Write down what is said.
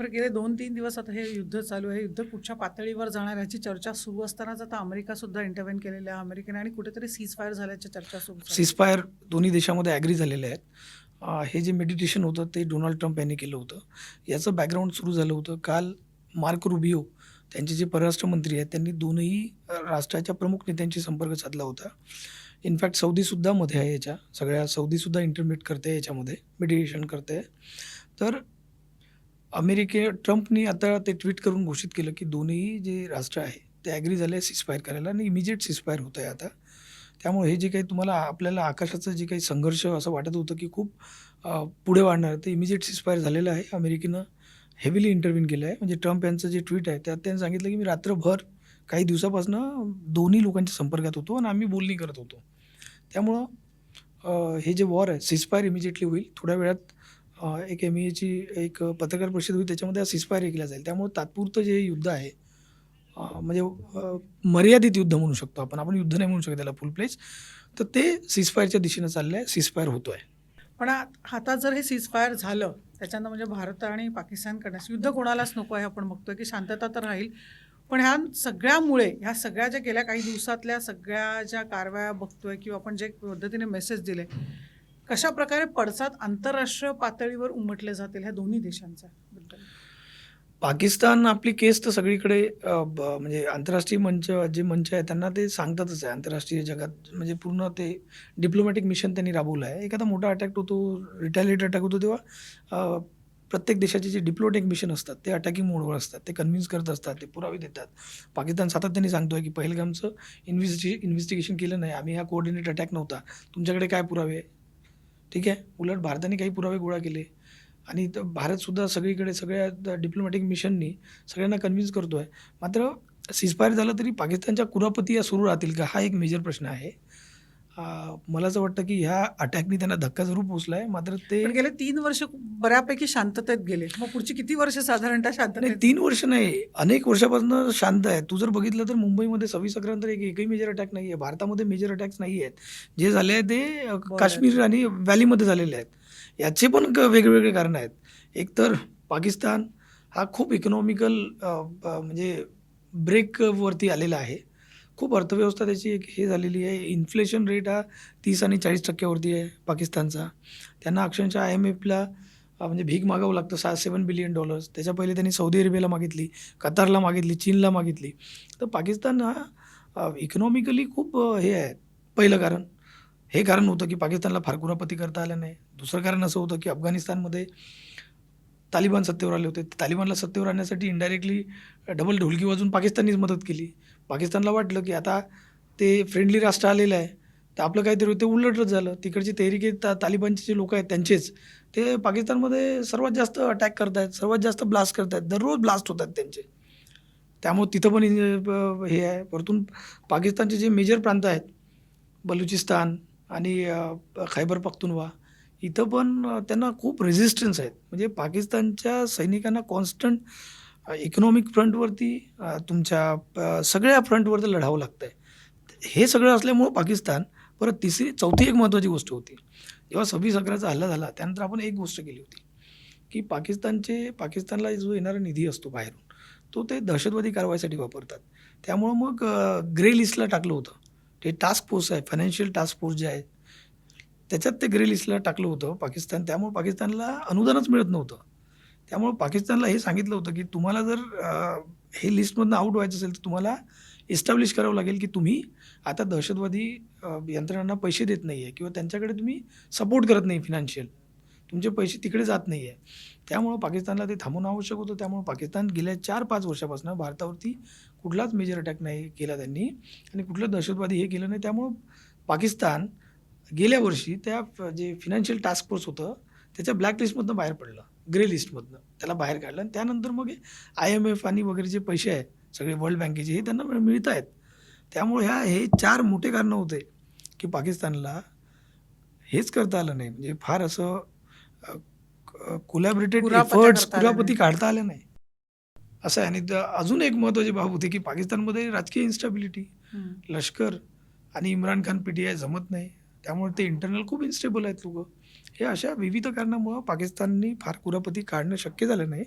बरं गेले दोन तीन दिवस आता हे युद्ध चालू आहे. युद्ध कुठच्या पातळीवर जाणार याची चर्चा सुरू असतानाच आता अमेरिका सुद्धा इंटरव्हेन केलेल्या आहे. अमेरिकेने आणि कुठेतरी सीज फायर झाल्याच्या चर्चा सुरू झाल्या. दोन्ही देशामध्ये ॲग्री झालेले आहेत. हे जे मेडिटेशन होतं ते डोनाल्ड ट्रम्प यांनी केलं होतं. याचं बॅकग्राऊंड सुरू झालं होतं. काल मार्क रुबिओ त्यांचे जे परराष्ट्र मंत्री आहेत त्यांनी दोनही राष्ट्राच्या प्रमुख नेत्यांशी संपर्क साधला होता. इनफॅक्ट सौदीसुद्धा मध्ये आहे याच्या. सगळ्या सौदीसुद्धा इंटरमिट करते याच्यामध्ये. मेडिटेशन करते. तर अमेरिके ट्रम्पनी आता ते ट्विट करून घोषित केलं की दोन्ही जे राष्ट्र आहे ते ॲग्री झाले सिसफायर करायला आणि इमिजिएट सिसफायर होत आहे आता. त्यामुळे हे जे काही तुम्हाला आपल्याला आकाशाचं जे काही संघर्ष असं वाटत होतं की खूप पुढे वाढणार ते इमिजिएट सिसफायर झालेलं आहे. अमेरिकेनं हेवीली इंटरव्ह्यून केलं आहे. म्हणजे ट्रम्प यांचं जे ट्विट आहे त्यात त्यांनी सांगितलं की मी रात्रभर काही दिवसापासून दोन्ही लोकांच्या संपर्कात होतो आणि आम्ही बोलणी करत होतो. त्यामुळं हे जे वॉर आहे सिसफायर इमिजिएटली होईल. थोड्या वेळात एक एम एची एक पत्रकार परिषद होईल त्याच्यामध्ये सिसफायर केला जाईल. त्यामुळे तात्पुरतं जे युद्ध आहे म्हणजे मर्यादित युद्ध म्हणू शकतो आपण. आपण युद्ध नाही म्हणू शकतो त्याला फुल प्लेस तर ते सिसफायरच्या दिशेनं चाललं आहे सिसफायर होतो आहे पण आता जर हे सीज झालं त्याच्यानं म्हणजे भारत आणि पाकिस्तान करण्यास युद्ध कोणालाच नको आहे आपण बघतोय की शांतता तर राहील. पण ह्या सगळ्यामुळे ह्या सगळ्या ज्या गेल्या काही दिवसातल्या सगळ्या ज्या कारवाया बघतोय किंवा आपण जे पद्धतीने मेसेज दिले कशा प्रकारे पडसाद आंतरराष्ट्रीय पातळीवर उमटले जातील ह्या दोन्ही देशांचा? पाकिस्तान आपली केस तर सगळीकडे ब- म्हणजे आंतरराष्ट्रीय मंच जे मंच आहे त्यांना ते सांगतातच आहे. आंतरराष्ट्रीय जगात म्हणजे पूर्ण ते डिप्लोमॅटिक मिशन त्यांनी राबवलं आहे. एखादा मोठा अटॅक होतो रिटॅलिएट अटॅक होतो तेव्हा प्रत्येक देशाचे जे डिप्लोमॅटिक मिशन असतात ते अटॅकिंग मोडवर असतात. ते कन्व्हिन्स करत असतात ते पुरावे देतात. पाकिस्तान सातत्याने सांगतो आहे की पहिलगामचं इन्व्हेस्टि इन्व्हेस्टिगेशन केलं नाही. आम्ही हा कोऑर्डिनेट अटॅक नव्हता. तुमच्याकडे काय पुरावे ठीक आहे? उलट भारताने काही पुरावे गोळा केले. आणि तर भारतसुद्धा सगळीकडे सगळ्या डिप्लोमॅटिक मिशननी सगळ्यांना कन्व्हिन्स करतो आहे मात्र सिजफायर झालं तरी पाकिस्तानच्या कुरापती या सुरू राहतील का? हा एक मेजर प्रश्न आहे. मला असं वाटतं की ह्या अटॅकनी त्यांना धक्का जरूर पोचला आहे मात्र ते गेले तीन वर्ष बऱ्यापैकी शांततेत गेले. मग पुढची किती वर्ष साधारणतः नाही शांततेत तीन वर्ष नाही. अनेक वर्षापासून शांत आहे. तू जर बघितलं तर मुंबईमध्ये सव्वीस अकरानंतर एक एकही मेजर अटॅक नाही आहे भारतामध्ये मेजर अटॅक्स नाही आहेत जे झाले आहेत ते काश्मीर आणि व्हॅलीमध्ये झालेले आहेत. याचे पण वेगवेगळे कारण आहेत. एकतर पाकिस्तान हा खूप इकॉनॉमिकल म्हणजे ब्रेकवरती आलेला आहे. खूप अर्थव्यवस्था त्याची एक हे झालेली आहे. इन्फ्लेशन रेट हा तीस आणि चाळीस टक्क्यावरती आहे पाकिस्तानचा. त्यांना अक्षरशः आय एम एफला म्हणजे भीक मागावं लागतं. सहा सेवन बिलियन डॉलर्स त्याच्या पहिले त्यांनी सौदी अरेबियाला मागितली कतारला मागितली चीनला मागितली. तर पाकिस्तान हा इकॉनॉमिकली खूप हे आहे. पहिलं कारण. हे कारण होतं की पाकिस्तानला फार कुरापती करता आलं नाही. दुसरं कारण असं होतं की अफगाणिस्तानमध्ये तालिबान सत्तेवर आले होते. तालिबानला सत्तेवर आणण्यासाठी इनडायरेक्टली डबल ढोलकी वाजून पाकिस्ताननीच मदत केली. पाकिस्तानला वाटलं की आता ते फ्रेंडली राष्ट्र आलेलं आहे. तर आपलं काहीतरी ते उलटच झालं. तिकडची तेहरीके ता तालिबानचे जे लोक आहेत त्यांचेच. ते पाकिस्तानमध्ये सर्वात जास्त अटॅक करत आहेत सर्वात जास्त ब्लास्ट करत आहेत दररोज ब्लास्ट होत आहेत त्यांचे. त्यामुळे तिथं पण हे आहे. परतून पाकिस्तानचे जे मेजर प्रांत आहेत बलुचिस्तान आणि खायबर खैबर पख्तुनवा इथं पण त्यांना खूप रेझिस्टन्स आहेत. म्हणजे पाकिस्तानच्या सैनिकांना कॉन्स्टंट इकॉनॉमिक फ्रंटवरती तुमच्या सगळ्या फ्रंटवरती लढावं लागतं आहे हे सगळं असल्यामुळं पाकिस्तान परत तिसरी चौथी एक महत्त्वाची गोष्ट होती. जेव्हा सव्वीस अकराचा हल्ला झाला त्यानंतर आपण एक गोष्ट केली होती की पाकिस्तानचे पाकिस्तानला जो येणारा निधी असतो बाहेरून तो ते दहशतवादी कारवाईसाठी वापरतात. त्यामुळं मग ग्रे लिस्टला टाकलं होतं. ते टास्क फोर्स आहे फायनान्शियल टास्क फोर्स जे आहे त्याच्यात ते ग्रे लिस्टला टाकलं होतं पाकिस्तान. त्यामुळे पाकिस्तानला अनुदानच मिळत नव्हतं. त्यामुळे पाकिस्तानला हे सांगितलं होतं की तुम्हाला जर हे लिस्टमधनं आऊट व्हायचं असेल तर तुम्हाला इस्टॅब्लिश करावं लागेल की तुम्ही आता दहशतवादी यंत्रणांना पैसे देत नाही आहे किंवा त्यांच्याकडे तुम्ही सपोर्ट करत नाही फिनान्शियल तुमचे पैसे तिकडे जात नाही आहे त्यामुळं पाकिस्तानला ते थांबवणं आवश्यक होतं. त्यामुळं पाकिस्तान गेल्या चार पाच वर्षापासून भारतावरती कुठलाच मेजर अटॅक नाही केला त्यांनी. आणि कुठलं दहशतवादी हे केलं नाही. त्यामुळं पाकिस्तान गेल्या वर्षी त्या जे फिनान्शियल टास्क फोर्स होतं त्याच्या ब्लॅक लिस्टमधनं बाहेर पडलं. ग्रे लिस्टमधनं त्याला बाहेर काढलं. आणि त्यानंतर मग आय एम एफ आणि वगैरे जे पैसे आहेत सगळे वर्ल्ड बँकेचे हे त्यांना मिळत आहेत. त्यामुळे ह्या हे चार मोठे कारणं होते की पाकिस्तानला हेच करता आलं नाही. म्हणजे फार असं कोलॅबरेटेड एफर्ट्स नाही. काढता आल्या नाही. असं आहे. आणि अजून एक महत्त्वाची बाब होती की पाकिस्तानमध्ये राजकीय इन्स्टॅबिलिटी. लष्कर आणि Imran Khan P T I जमत नाही. त्यामुळे ते इंटरनल खूप इन्स्टेबल आहेत लोक. हे अशा विविध कारणामुळं पाकिस्ताननी फार कुरापती काढणं शक्य झालं नाही.